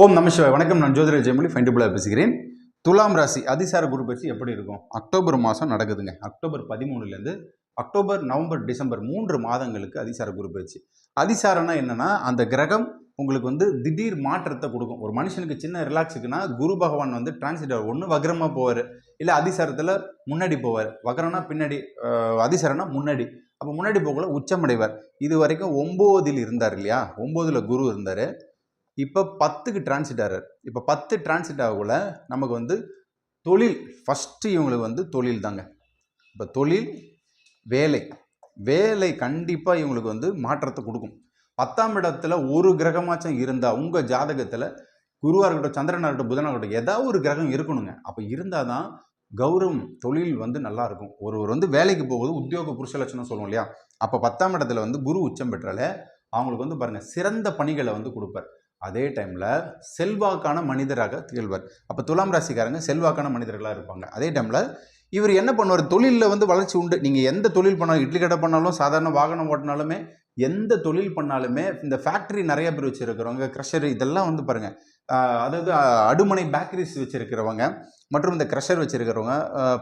ஓம் நமசிவாய் வணக்கம் நான் ஜோதிர ஜெயமொழி. ஃபைண்டபுளாக பேசுகிறேன் துலாம் ராசி அதிசார குரு பயிற்சி எப்படி இருக்கும்? அக்டோபர் மாதம் நடக்குதுங்க. அக்டோபர் பதிமூணுலேருந்து அக்டோபர் நவம்பர் டிசம்பர் மூன்று மாதங்களுக்கு அதிசார குரு பயிற்சி. அதிசாரம்னா என்னென்னா அந்த கிரகம் உங்களுக்கு வந்து திடீர் மாற்றத்தை கொடுக்கும். ஒரு மனுஷனுக்கு சின்ன ரிலாக்ஸுக்குன்னா குரு பகவான் வந்து டிரான்சிட் ஆகும் ஒன்று வக்ரமாக போவார். இல்லை அதிசாரத்தில் முன்னாடி போவார். வக்ரம்னா பின்னாடி அதிசாரம்னா முன்னாடி. அப்போ முன்னாடி போகல உச்சமடைவார். இது வரைக்கும் ஒம்போதில் இருந்தார் இல்லையா? ஒம்போதில் குரு இருந்தார். இப்போ பத்துக்கு டிரான்சிட் ஆகிறார் இப்போ பத்து டிரான்சிட் ஆகக்குள்ள நமக்கு வந்து தொழில் ஃபஸ்ட்டு இவங்களுக்கு வந்து தொழில் தாங்க. இப்போ தொழில் வேலை. வேலை கண்டிப்பாக இவங்களுக்கு வந்து மாற்றத்தை கொடுக்கும். பத்தாம் இடத்துல ஒரு கிரகமாச்சும் இருந்தால் உங்கள் ஜாதகத்தில் குருவாக இருக்கட்டும் சந்திரனாக இருக்கட்டும் புதனாக இருக்கட்டும் ஏதாவது ஒரு கிரகம் இருக்கணுங்க. அப்போ இருந்தால் தான் கௌரவம் தொழில் வந்து நல்லா இருக்கும். ஒருவர் வந்து வேலைக்கு போகும்போது உத்தியோக புருஷ லட்சணம் சொல்லுவோம் இல்லையா? அப்போ பத்தாம் இடத்துல வந்து குரு உச்சம் பெற்றாலே அவங்களுக்கு வந்து பாருங்கள் சிறந்த பணிகளை வந்து கொடுப்பார். அதே டைமில் செல்வாக்கான மனிதராக திகழ்வார். அப்போ துலாம் ராசிக்காரங்க செல்வாக்கான மனிதர்களாக இருப்பாங்க. அதே டைமில் இவர் என்ன பண்ணுவார்? தொழிலில் வந்து வளர்ச்சி உண்டு. நீங்கள் எந்த தொழில் பண்ணாலும் இட்லி கடை பண்ணாலும் சாதாரண வாகனம் ஓட்டினாலுமே எந்த தொழில் பண்ணாலுமே இந்த ஃபேக்ட்ரி நிறைய பேர் வச்சுருக்கிறவங்க க்ரஷர் இதெல்லாம் வந்து பாருங்கள் அதாவது அடுமனை பேக்கரிஸ் வச்சுருக்கிறவங்க மற்றும் இந்த க்ரஷர் வச்சுருக்கிறவங்க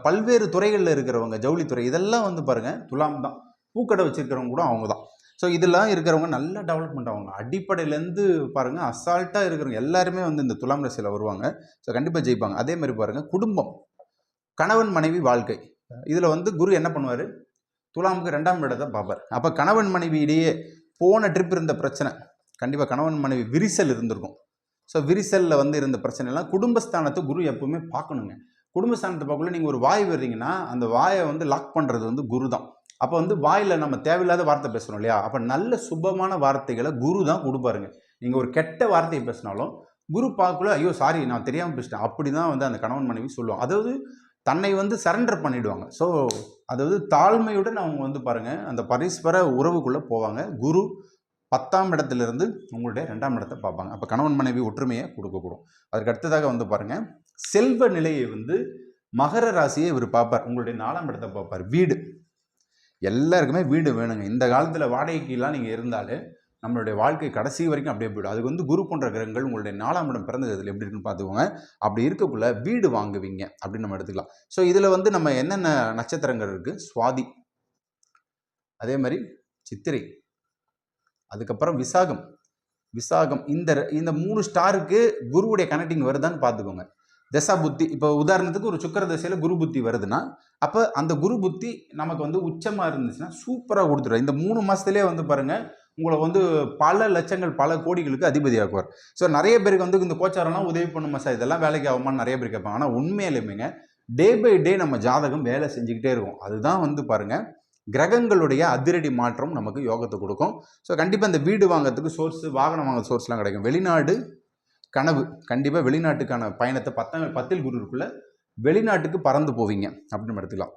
பல்வேறு துறைகளில் இருக்கிறவங்க ஜவுளித்துறை இதெல்லாம் வந்து பாருங்கள் துலாம் தான். பூக்கடை வச்சுருக்கிறவங்க கூட அவங்க தான் ஸோ இதெல்லாம் இருக்கிறவங்க நல்லா டெவலப்மெண்ட் ஆவாங்க. அடிப்படையிலேருந்து பாருங்கள் அசால்ட்டாக இருக்கிறவங்க எல்லாருமே வந்து இந்த துலாம் ராசியில் வருவாங்க. ஸோ கண்டிப்பாக ஜெயிப்பாங்க. அதே மாதிரி பாருங்கள் குடும்பம் கணவன் மனைவி வாழ்க்கை. இதில் வந்து குரு என்ன பண்ணுவார்? துலாமுக்கு ரெண்டாம் இடத்தை பார்ப்பார் அப்போ கணவன் மனைவி இடையே போன ட்ரிப் இருந்த பிரச்சனை கண்டிப்பாக கணவன் மனைவி விரிசல் இருந்திருக்கும். ஸோ விரிசலில் வந்து இருந்த பிரச்சனைலாம் குடும்பஸ்தானத்தை குரு எப்பவுமே பார்க்கணுங்க. குடும்பஸ்தானத்தை பார்க்கல நீங்கள் ஒரு வாய் வர்றீங்கன்னா அந்த வாயை வந்து லாக் பண்ணுறது வந்து குரு தான் அப்போ வந்து வாயில் நம்ம தேவையில்லாத வார்த்தை பேசுகிறோம் இல்லையா? அப்போ நல்ல சுபமான வார்த்தைகளை குரு தான் கொடுப்பாருங்க. நீங்கள் ஒரு கெட்ட வார்த்தையை பேசினாலும் குரு பார்க்கல ஐயோ சாரி நான் தெரியாமல் பேசிட்டேன். அப்படி தான் வந்து அந்த கணவன் மனைவி சொல்லுவாங்க. அதாவது தன்னை வந்து சரண்டர் பண்ணிவிடுவாங்க ஸோ அதாவது தாழ்மையுடன் அவங்க வந்து பாருங்கள் அந்த பரஸ்பர உறவுக்குள்ளே போவாங்க. குரு பத்தாம் இடத்துலேருந்து உங்களுடைய ரெண்டாம் இடத்தை பார்ப்பாங்க. அப்போ கணவன் மனைவி ஒற்றுமையை கொடுக்கக்கூடும். அதற்கு அடுத்ததாக வந்து பாருங்கள் செல்வ நிலையை வந்து மகர ராசியை இவர் பார்ப்பார். உங்களுடைய நாலாம் இடத்தை பார்ப்பார். வீடு. எல்லாருக்குமே வீடு வேணுங்க. இந்த காலத்தில் வாடகைக்கெல்லாம் நீங்கள் இருந்தாலே நம்மளுடைய வாழ்க்கை கடைசி வரைக்கும் அப்படியே போயிடும். அதுக்கு வந்து குரு போன்ற கிரகங்கள் உங்களுடைய நாலாம் இடம் பிறந்த இதில் எப்படி இருக்குன்னு பார்த்துக்கோங்க. அப்படி இருக்கக்குள்ள வீடு வாங்குவீங்க அப்படின்னு நம்ம எடுத்துக்கலாம். ஸோ இதில் வந்து நம்ம என்னென்ன நட்சத்திரங்கள் இருக்குது சுவாதி. அதே மாதிரி சித்திரை. அதுக்கப்புறம் விசாகம். விசாகம். இந்த இந்த மூணு ஸ்டாருக்கு குருவுடைய கனெக்டிங் வருதான்னு பார்த்துக்கோங்க. தசா புத்தி இப்போ உதாரணத்துக்கு ஒரு சுக்கர தசையில் குரு புத்தி வருதுன்னா அப்போ அந்த குரு புத்தி நமக்கு வந்து உச்சமாக இருந்துச்சுன்னா சூப்பராக கொடுத்துருவார் இந்த மூணு மாதத்துலேயே வந்து பாருங்கள் உங்களை வந்து பல லட்சங்கள் பல கோடிகளுக்கு அதிபதியாக்குவார். ஸோ நிறைய பேருக்கு வந்து இந்த கோச்சாரம்லாம் உதவி பண்ணுமா சார்? இதெல்லாம் வேலைக்கு ஆகுமான்னு நிறைய பேர் கேட்பாங்க. ஆனால் உண்மையிலுமேங்க டே பை டே நம்ம ஜாதகம் வேலை செஞ்சுக்கிட்டே இருக்கும். அதுதான் வந்து பாருங்கள் கிரகங்களுடைய அதிரடி மாற்றம் நமக்கு யோகத்தை கொடுக்கும். ஸோ கண்டிப்பாக இந்த வீடு வாங்கிறதுக்கு சோர்ஸ் வாகனம் வாங்க சோர்ஸ்லாம் கிடைக்கும். வெளிநாடு கனவு கண்டிப்பாக வெளிநாட்டுக்கான பயணத்தை பத்தாம் பத்தில் குருக்குள்ளே வெளிநாட்டுக்கு பறந்து போவீங்க அப்படின்னு நம்ம எடுத்துக்கலாம்.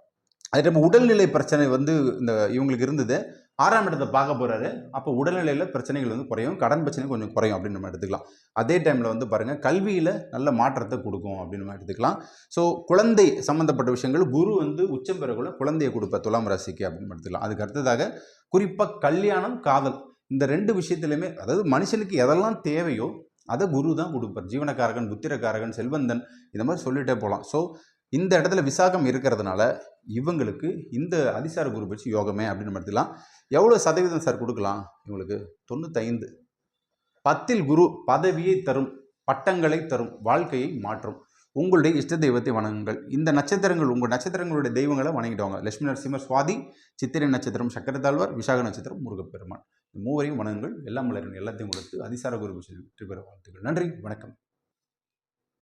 அதே டைம் உடல்நிலை பிரச்சனை வந்து இந்த இவங்களுக்கு இருந்தது. ஆறாம் இடத்தை பார்க்க போகிறாரு அப்போ உடல்நிலையில் பிரச்சனைகள் வந்து குறையும். கடன் பிரச்சனை கொஞ்சம் குறையும் அப்படின்னு நம்ம எடுத்துக்கலாம். அதே டைமில் வந்து பாருங்கள் கல்வியில் நல்ல மாற்றத்தை கொடுக்கும் அப்படின்னு நம்ம எடுத்துக்கலாம். ஸோ குழந்தை சம்மந்தப்பட்ட விஷயங்கள் குரு வந்து உச்சம் பெறக்குள்ள குழந்தையை கொடுப்ப துலாம் ராசிக்கு அப்படின்னு எடுத்துக்கலாம். அதுக்கு அடுத்ததாக குறிப்பாக கல்யாணம் காதல். இந்த ரெண்டு விஷயத்துலையுமே அதாவது மனுஷனுக்கு எதெல்லாம் தேவையோ அதை குரு தான் கொடுப்பார். ஜீவனக்காரகன் புத்திரக்காரகன் செல்வந்தன் இந்த மாதிரி சொல்லிட்டே போகலாம் ஸோ இந்த இடத்துல விசாகம் இருக்கிறதுனால இவங்களுக்கு இந்த அதிசார குரு பயிற்சி யோகமே அப்படின்னு நம்ம எடுத்துக்கலாம். எவ்வளோ சதவீதம் சார் கொடுக்கலாம்? இவங்களுக்கு தொண்ணூத்தைந்து. பத்தில் குரு பதவியை தரும் பட்டங்களை தரும் வாழ்க்கையை மாற்றும். உங்களுடைய இஷ்ட தெய்வத்தை வணங்குங்கள். இந்த நட்சத்திரங்கள் உங்கள் நட்சத்திரங்களுடைய தெய்வங்களை வணங்கிடுவாங்க. லட்சுமி நரசிம்மர் சுவாதி சித்திரை நட்சத்திரம் சக்கரத்தாழ்வார் விசாக நட்சத்திரம் முருகப்பெருமான். மூவரையும் வணங்குங்கள். எல்லாம் மலரின் எல்லாத்தையும் கொடுத்து அதிசார குரு வெற்றி பெற வாழ்த்துக்கள். நன்றி. வணக்கம்.